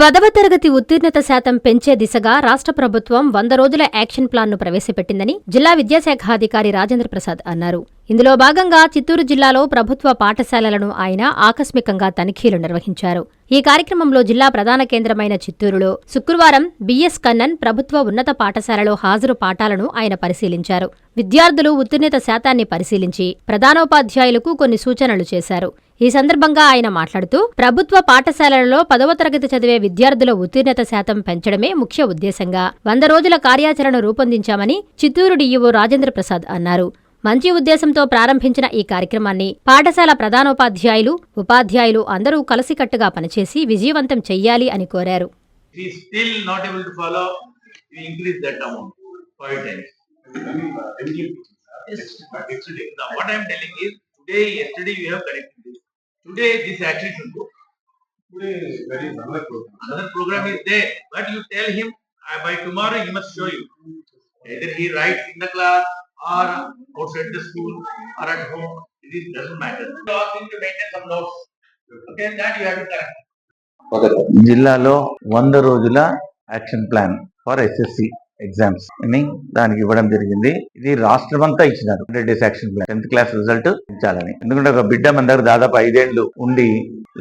పదవ తరగతి ఉత్తీర్ణత శాతం పెంచే దిశగా రాష్ట్ర ప్రభుత్వం వంద రోజుల యాక్షన్ ప్లాన్ను ప్రవేశపెట్టిందని జిల్లా విద్యాశాఖాధికారి రాజేంద్ర ప్రసాద్ అన్నారు. ఇందులో భాగంగా చిత్తూరు జిల్లాలో ప్రభుత్వ పాఠశాలలను ఆయన ఆకస్మికంగా తనిఖీలు నిర్వహించారు. ఈ కార్యక్రమంలో జిల్లా ప్రధాన కేంద్రమైన చిత్తూరులో శుక్రవారం బిఎస్ కన్నన్ ప్రభుత్వ ఉన్నత పాఠశాలలో హాజరు పాఠాలను ఆయన పరిశీలించారు. విద్యార్థులు ఉత్తీర్ణత శాతాన్ని పరిశీలించి ప్రధానోపాధ్యాయులకు కొన్ని సూచనలు చేశారు. ఈ సందర్భంగా ఆయన మాట్లాడుతూ ప్రభుత్వ పాఠశాలలలో పదవ తరగతి చదివే విద్యార్థుల ఉత్తీర్ణత శాతం పెంచడమే ముఖ్య ఉద్దేశంగా వంద రోజుల కార్యాచరణ రూపొందించామని చిత్తూరు డీఈఓ రాజేంద్ర ప్రసాద్ అన్నారు మంచి ఉద్దేశంతో ప్రారంభించిన ఈ కార్యక్రమాన్ని పాఠశాల ప్రధానోపాధ్యాయులు ఉపాధ్యాయులు అందరూ కలిసికట్టుగా పనిచేసి విజయవంతం చెయ్యాలి అని కోరారు. Yes, but yesterday, now what I am telling is, today, yesterday we have corrected. Today this action should go. Today there is another program. Another program is there, but you tell him, uh, by tomorrow he must show you. Either he writes in the class or outside the school or at home, it is, doesn't matter. You ask him to maintain some notes. Okay, that you have to correct. జిల్లాలో వంద రోజుల action plan for SSC exams అని దానికి ఇవ్వడం జరిగింది. ఇది రాష్ట్రం అంతా ఇచ్చినారు. Hundred days action plan. Tenth class result ఇచ్చాలని. ఎందుకంటే ఒక బిడ్డ మన దగ్గర దాదాపు ఐదేళ్ళు ఉండి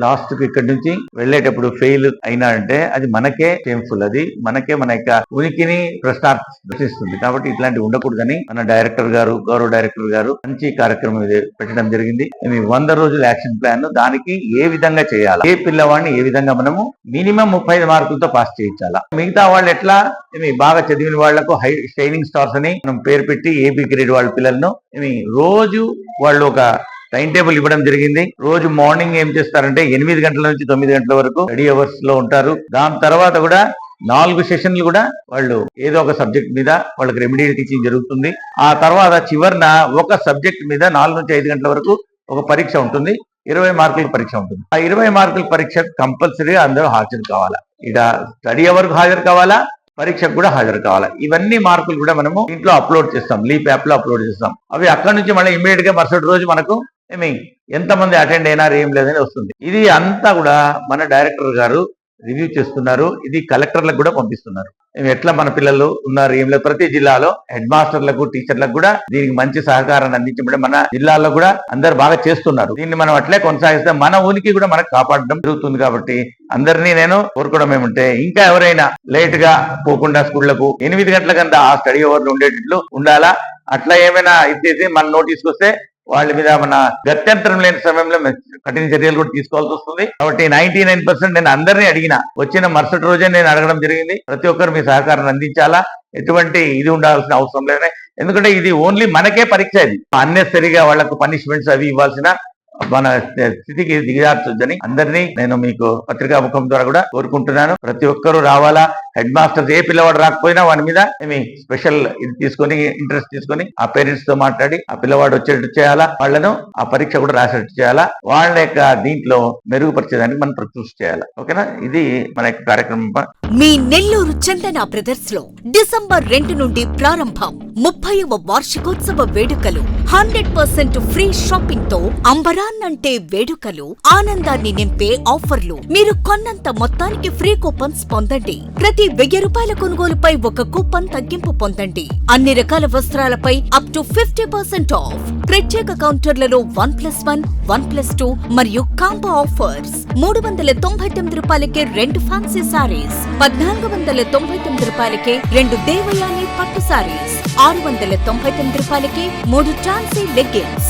లాస్ట్కి ఇక్కడి నుంచి వెళ్ళేటప్పుడు ఫెయిల్ అయినా అంటే అది మనకే షేమ్ఫుల్ అది మనకే మన యొక్క ఉనికిని ప్రశ్నిస్తుంది కాబట్టి ఇట్లాంటివి ఉండకూడదని మన డైరెక్టర్ గారు గౌరవ డైరెక్టర్ గారు మంచి కార్యక్రమం పెట్టడం జరిగింది. వంద రోజుల యాక్షన్ ప్లాన్ దానికి ఏ విధంగా చేయాలి? ఏ పిల్లవాడిని ఏ విధంగా మనము మినిమం ముప్పై మార్కులతో పాస్ చేయించాలా? మిగతా వాళ్ళు ఎట్లా? బాగా బాగా గ్రేడ్ వాళ్ళకు హై షైనింగ్ స్టార్స్ అని మనం పేరు పెట్టి ఏపీ గ్రేడ్ వాళ్ళ పిల్లలను రోజు వాళ్ళు ఒక టైం టేబుల్ ఇవ్వడం జరిగింది. రోజు మార్నింగ్ ఏం చేస్తారంటే ఎనిమిది గంటల నుంచి తొమ్మిది గంటల వరకు రెడీ అవర్స్లో ఉంటారు. దాని తర్వాత కూడా నాలుగు సెషన్లు కూడా వాళ్ళు ఏదో ఒక సబ్జెక్ట్ మీద వాళ్ళకి రెమెడీ టీచింగ్ జరుగుతుంది. ఆ తర్వాత చివరిన ఒక సబ్జెక్ట్ మీద నాలుగు నుంచి ఐదు గంటల వరకు ఒక పరీక్ష ఉంటుంది. ఇరవై మార్కుల పరీక్ష ఉంటుంది. ఆ ఇరవై మార్కుల పరీక్ష కంపల్సరీగా అందరూ హాజరు కావాలా? ఇక స్టడీ అవర్కు హాజరు కావాలా? పరీక్షకు కూడా హాజరు కావాలి. ఇవన్నీ మార్కులు కూడా మనము ఇంట్లో అప్లోడ్ చేస్తాం. లీప్ యాప్లో అప్లోడ్ చేస్తాం. అవి అక్కడ నుంచి మళ్ళీ ఇమీడియట్గా మరుసటి రోజు మనకు ఏమి ఎంతమంది అటెండ్ అయినారు ఏం లేదని వస్తుంది. ఇది అంతా కూడా మన డైరెక్టర్ గారు రివ్యూ చేస్తున్నారు. ఇది కలెక్టర్లకు కూడా పంపిస్తున్నారు. ఎట్లా మన పిల్లలు ఉన్నారు ఏం ప్రతి జిల్లాలో హెడ్ మాస్టర్లకు టీచర్లకు కూడా దీనికి మంచి సహకారాన్ని అందించబడి మన జిల్లాలో కూడా అందరు బాగా చేస్తున్నారు. దీన్ని మనం అట్లే కొనసాగిస్తే మన ఉనికి కూడా మనకు కాపాడడం జరుగుతుంది కాబట్టి అందరినీ నేను కోరుకోవడం ఏమంటే ఇంకా ఎవరైనా లేట్గా పోకుండా స్కూళ్ళకు ఎనిమిది గంటల కంటే ఆ స్టడీ అవర్లు ఉండేటట్లు ఉండాలా? అట్లా ఏమైనా ఇచ్చేసి మన నోటీస్కి వస్తే వాళ్ళ మీద మన గత్యంతరం లేని సమయంలో కఠిన చర్యలు కూడా తీసుకోవాల్సి వస్తుంది. కాబట్టి నైన్టీ నైన్ పర్సెంట్ నేను అందరినీ అడిగిన వచ్చిన మరుసటి రోజే నేను అడగడం జరిగింది. ప్రతి ఒక్కరు మీ సహకారాన్ని అందించాలా? ఎటువంటి ఇది ఉండాల్సిన అవసరం లేదని. ఎందుకంటే ఇది ఓన్లీ మనకే పరీక్ష ఇది. అన్నెసరిగా వాళ్ళకు పనిష్మెంట్స్ అవి ఇవ్వాల్సిన మన స్థితికి దిగజార్చొద్దని అందరినీ నేను మీకు పత్రికా ముఖం ద్వారా కూడా కోరుకుంటున్నాను. ప్రతి ఒక్కరూ రావాలా? హెడ్ మాస్టర్స్ ఏ పిల్లవాడు రాకపోయినా వాడి మీద ఏమి స్పెషల్ ఇది తీసుకొని ఇంట్రెస్ట్ తీసుకొని ఆ పేరెంట్స్తో మాట్లాడి ఆ పిల్లవాడు వచ్చేటట్టు చేయాలా? వాళ్ళను ఆ పరీక్ష కూడా రాసేటట్టు చేయాలా? వాళ్ళ యొక్క దీంట్లో మెరుగుపరిచేదానికి మనం ప్రకృతి చేయాలా? ఓకేనా? ఇది మన యొక్క కార్యక్రమం. మీ నెల్లూరు చందన బ్రదర్స్లో డిసెంబర్ రెండు నుండి ప్రారంభం ముప్పైవ వార్షికోత్సవ వేడుకలు. హండ్రెడ్ పర్సెంట్ ఫ్రీ షాపింగ్తో అంబరాన్నంటే వేడుకలు ఆనందాన్ని నింపే ఆఫర్లు. మీరు కొన్నంత మొత్తానికి ఫ్రీ కూపన్స్ పొందండి. ప్రతి వెయ్యి రూపాయల కొనుగోలుపై ఒక కూపన్ తగ్గింపు పొందండి. అన్ని రకాల వస్త్రాలపై up to fifty percent off ప్రత్యేక కౌంటర్లలో one plus one one plus two మరియు కాంబో ఆఫర్స్ మూడు వందల తొంభై తొమ్మిది రూపాయలకే రెండు ఫ్యాన్సీ సారీస్ పద్నాలుగు వందల తొంభై తొమ్మిది రూపాయలకే రెండు దేవయాని పట్టు సారీస్ ఆరు వందల తొంభై తొమ్మిది రూపాయలకే మూడు ఛాన్సీ లెగ్గిన్స్